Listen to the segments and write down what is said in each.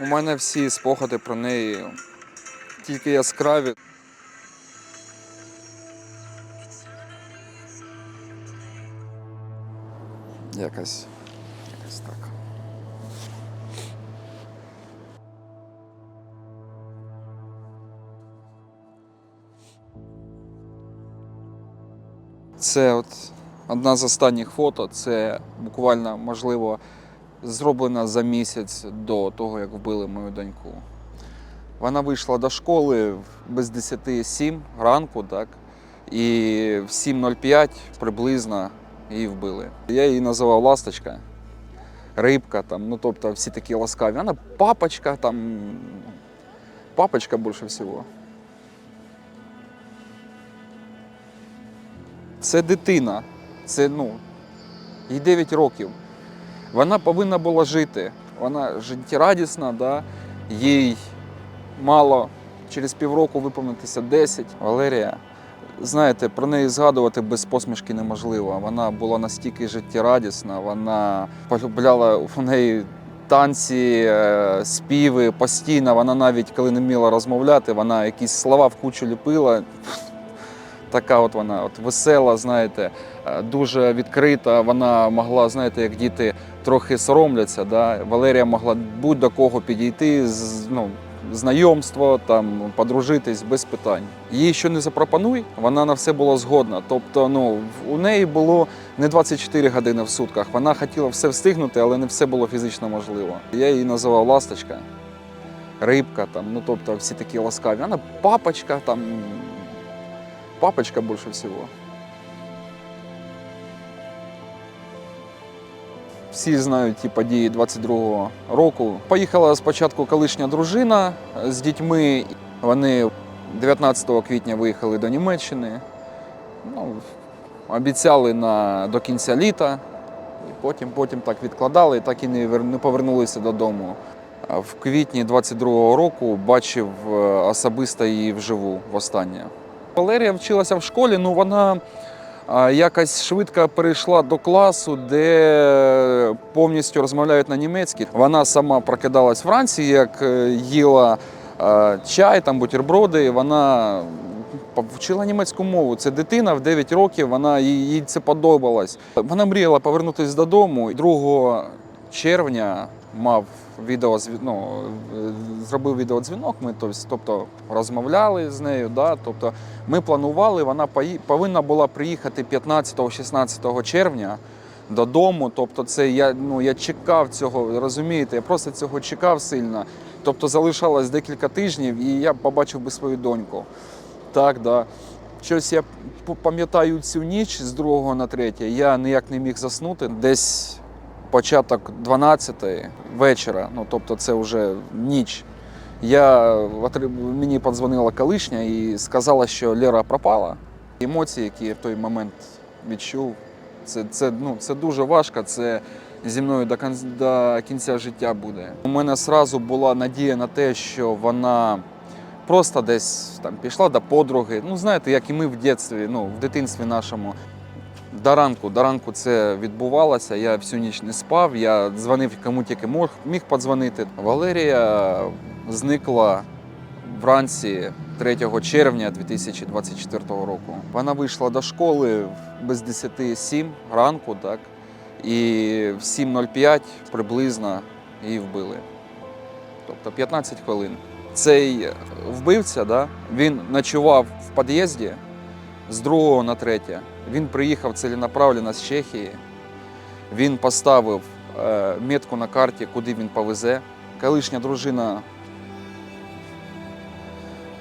У мене всі спогади про неї тільки яскраві. Якось, якось так. Це от одна з останніх фото. Це буквально, можливо, зроблена за місяць до того, як вбили мою доньку. Вона вийшла до школи без 10 7 ранку, так? І в 7.05 приблизно її вбили. Я її називав ласточка, рибка, там, ну тобто всі такі ласкаві. Вона папочка, там, папочка більше всього. Це дитина. Це, ну, їй 9 років. Вона повинна була жити. Вона життєрадісна, да? їй мало через півроку виповнитися 10. Валерія, знаєте, про неї згадувати без посмішки неможливо. Вона була настільки життєрадісна, вона полюбляла у неї танці, е, співи постійно. Вона навіть коли не вміла розмовляти, вона якісь слова в кучу ліпила. Така от вона от весела, знаєте, е, дуже відкрита. Вона могла, знаєте, як діти трохи соромляться. Да? Валерія могла будь-до кого підійти, ну, знайомство, там, подружитись без питань. Їй що не запропонуй, вона на все була згодна. Тобто, ну, у неї було не 24 години в сутках. Вона хотіла все встигнути, але не все було фізично можливо. Я її називав ласточка, рибка, там, ну тобто всі такі ласкаві. Вона папочка, там, папочка більше всього. Всі знають ті події 22-го року. Поїхала спочатку колишня дружина з дітьми. Вони 19 квітня виїхали до Німеччини. Ну, обіцяли на, до кінця літа. І потім, потім так відкладали, так і не, не повернулися додому. В квітні 22-го року бачив е, особисто її вживу востаннє. Валерія вчилася в школі, ну вона а, якось швидко перейшла до класу, де повністю розмовляють на німецькій. Вона сама прокидалась вранці, як е, їла е, чай, там бутерброди. Вона вчила німецьку мову. Це дитина в 9 років, вона їй, це подобалось. Вона мріяла повернутися додому. 2 червня мав відео, ну, зробив відеодзвінок. Ми тобто, тобто розмовляли з нею. Да? Тобто, ми планували, вона повинна була приїхати 15-16 червня додому. Тобто, це я, ну, я чекав цього, розумієте, я просто цього чекав сильно. Тобто залишалось декілька тижнів, і я побачив би свою доньку. Так, да. Щось я пам'ятаю цю ніч з 2 на 3, я ніяк не міг заснути. Десь початок 12 вечора, ну тобто це вже ніч. Я мені подзвонила колишня і сказала, що Лера пропала. Емоції, які я в той момент відчув, це, це, ну, це дуже важко. Це зі мною до, кон- до кінця життя буде. У мене одразу була надія на те, що вона просто десь там пішла до подруги. Ну, знаєте, як і ми в дитинстві, ну, в дитинстві нашому. До ранку, до ранку це відбувалося. Я всю ніч не спав. Я дзвонив кому тільки мог, міг подзвонити. Валерія зникла вранці 3 червня 2024 року. Вона вийшла до школи без 10 7 ранку, так, і в 7.05 приблизно її вбили. Тобто 15 хвилин. Цей вбивця, да, він ночував в під'їзді з 2 на 3. Він приїхав ціленаправленно з Чехії. Він поставив е, метку на карті, куди він повезе. Колишня дружина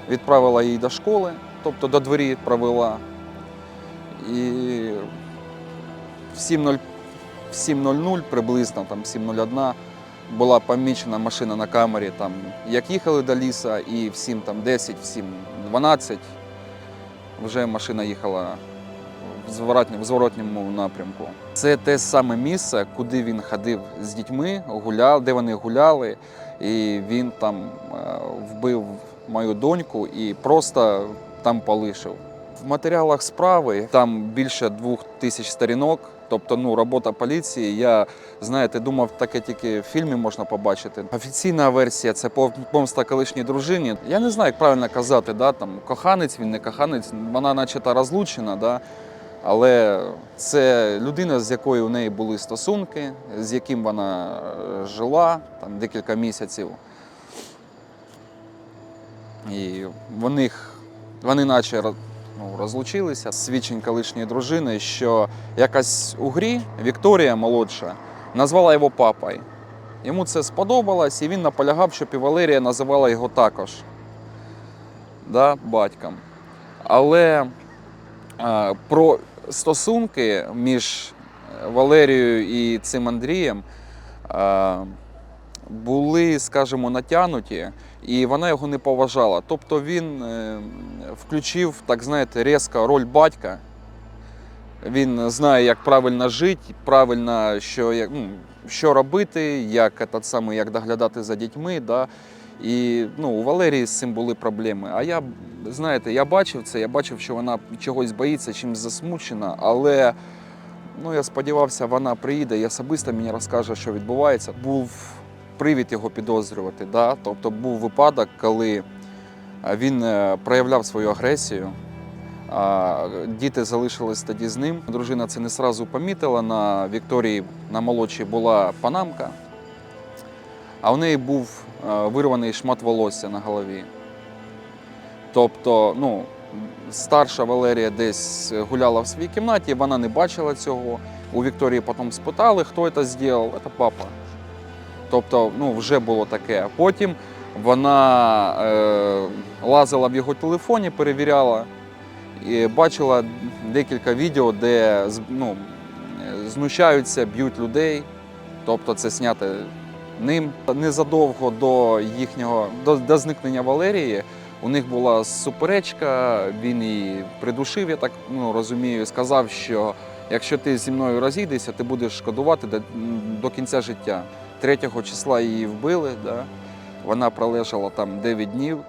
відправила її до школи, тобто до двері провела. І в 7.00 приблизно, там 7.01 була помічена машина на камері, там, як їхали до ліса, і в 7, там, 10, в 7.12 вже машина їхала в зворотньому, в зворотньому напрямку. Це те саме місце, куди він ходив з дітьми, гуляв, де вони гуляли, і він там е, вбив мою доньку і просто там полишив. В матеріалах справи там більше двох тисяч сторінок. Тобто, ну, робота поліції, я, знаєте, думав, таке тільки в фільмі можна побачити. Офіційна версія це помста колишній дружині. Я не знаю, як правильно казати, да, там, коханець він не коханець, вона начебто розлучена, да, але це людина, з якою у неї були стосунки, з яким вона е, жила там, декілька місяців. І в них, вони наче ну, розлучилися. Свідчень колишньої дружини, що якась у грі Вікторія молодша назвала його папою. Йому це сподобалось, і він наполягав, щоб і Валерія називала його також да, батьком. Але е, про стосунки між Валерією і цим Андрієм е, були, скажімо, натягнуті, і вона його не поважала. Тобто він е, включив, так знаєте, різко роль батька. Він знає, як правильно жити, правильно, що, ну, що робити, як, этот самий, як доглядати за дітьми. Да? І ну, у Валерії з цим були проблеми. А я, знаєте, я бачив це, я бачив, що вона чогось боїться, чимось засмучена, але ну, я сподівався, вона приїде і особисто мені розкаже, що відбувається. Був привід його підозрювати. Да? Тобто був випадок, коли він е, проявляв свою агресію. Діти залишились тоді з ним. Дружина це не сразу помітила. На Вікторії на молодшій була панамка, а у неї був е, вирваний шмат волосся на голові. Тобто, ну, старша Валерія десь гуляла в своїй кімнаті, вона не бачила цього. У Вікторії потім спитали, хто це зробив. Це папа. Тобто, ну, вже було таке. Потім вона е, лазила в його телефоні, перевіряла і бачила декілька відео, де ну, знущаються, б'ють людей. Тобто це знято ним. Незадовго до їхнього до, до зникнення Валерії у них була суперечка, він її придушив, я так ну, розумію, сказав, що якщо ти зі мною розійдешся, ти будеш шкодувати до, до кінця життя. 3 числа її вбили, да? вона пролежала там 9 днів.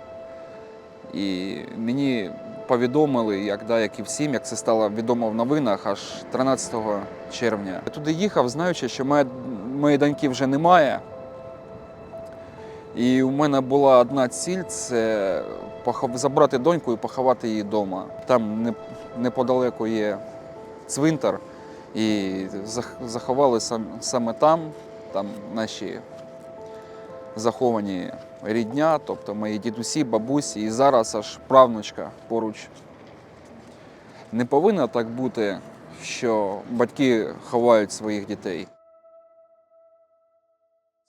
І мені повідомили, як, да, як і всім, як це стало відомо в новинах, аж 13 червня. Я туди їхав, знаючи, що моя, моєї доньки вже немає. І у мене була одна ціль це забрати доньку і поховати її вдома. Там неподалеку є цвинтар, і заховали сам, саме там, там наші заховані рідня, тобто мої дідусі, бабусі, і зараз аж правнучка поруч. Не повинно так бути, що батьки ховають своїх дітей.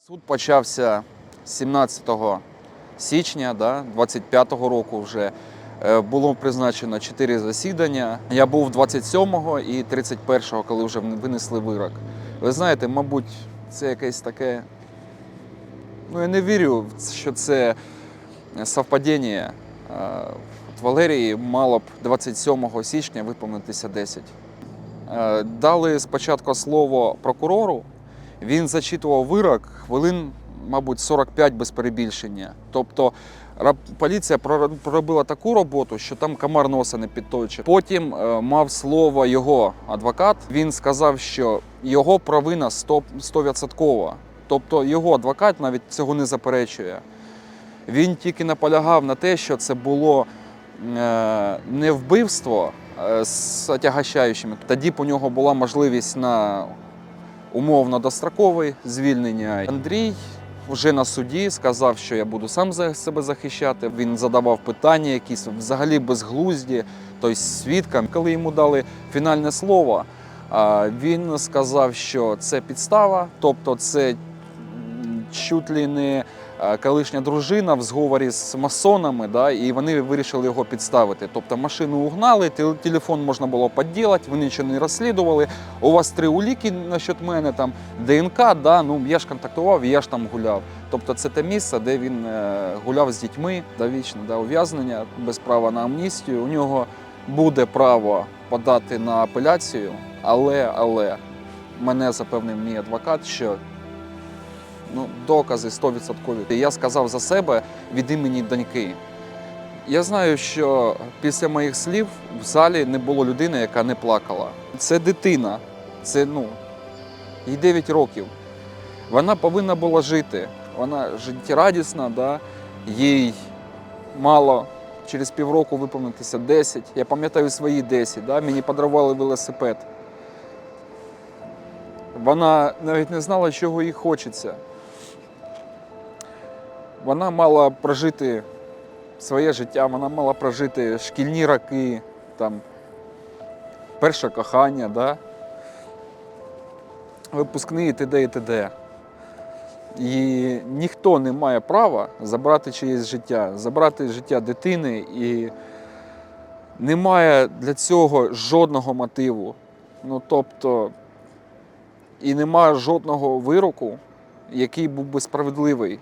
Суд почався 17 січня да, 25-го року вже. Е, Було призначено 4 засідання. Я був 27-го і 31-го, коли вже винесли вирок. Ви знаєте, мабуть, це якесь таке Ну, я не вірю, що це совпадіння. От Валерії мало б 27 січня виповнитися 10. Е, Дали спочатку слово прокурору. Він зачитував вирок хвилин, мабуть, 45 без перебільшення. Тобто поліція прор- проробила таку роботу, що там комар носа не підточив. Потім е, мав слово його адвокат. Він сказав, що його провина 100%. 100%. Тобто його адвокат навіть цього не заперечує. Він тільки наполягав на те, що це було е, не вбивство е, з отягощаючими. Тоді у нього була можливість на умовно дострокове звільнення. Андрій вже на суді сказав, що я буду сам за себе захищати. Він задавав питання, якісь взагалі безглузді, тобто свідкам. Коли йому дали фінальне слово, він сказав, що це підстава, тобто це чуть ли не колишня дружина в зговорі з масонами, да, і вони вирішили його підставити. Тобто машину угнали, телефон можна було підділати, вони нічого не розслідували. У вас три уліки насчет мене, там ДНК, да, ну я ж контактував, я ж там гуляв. Тобто це те місце, де він е, гуляв з дітьми довічно да, ув'язнення без права на амністію. У нього буде право подати на апеляцію, але, але мене запевнив мій адвокат, що ну, докази 100%. Я сказав за себе від імені доньки. Я знаю, що після моїх слів в залі не було людини, яка не плакала. Це дитина. Це ну, їй 9 років. Вона повинна була жити. Вона життєрадісна, да? їй мало через півроку виповнитися 10. Я пам'ятаю свої 10, да? мені подарували велосипед. Вона навіть не знала, чого їй хочеться. Вона мала прожити своє життя, вона мала прожити шкільні роки, там, перше кохання, да? випускний і т.д. і т.д. І ніхто не має права забрати чиєсь життя, забрати життя дитини, і немає для цього жодного мотиву. Ну, тобто, і немає жодного вироку, який був би справедливий.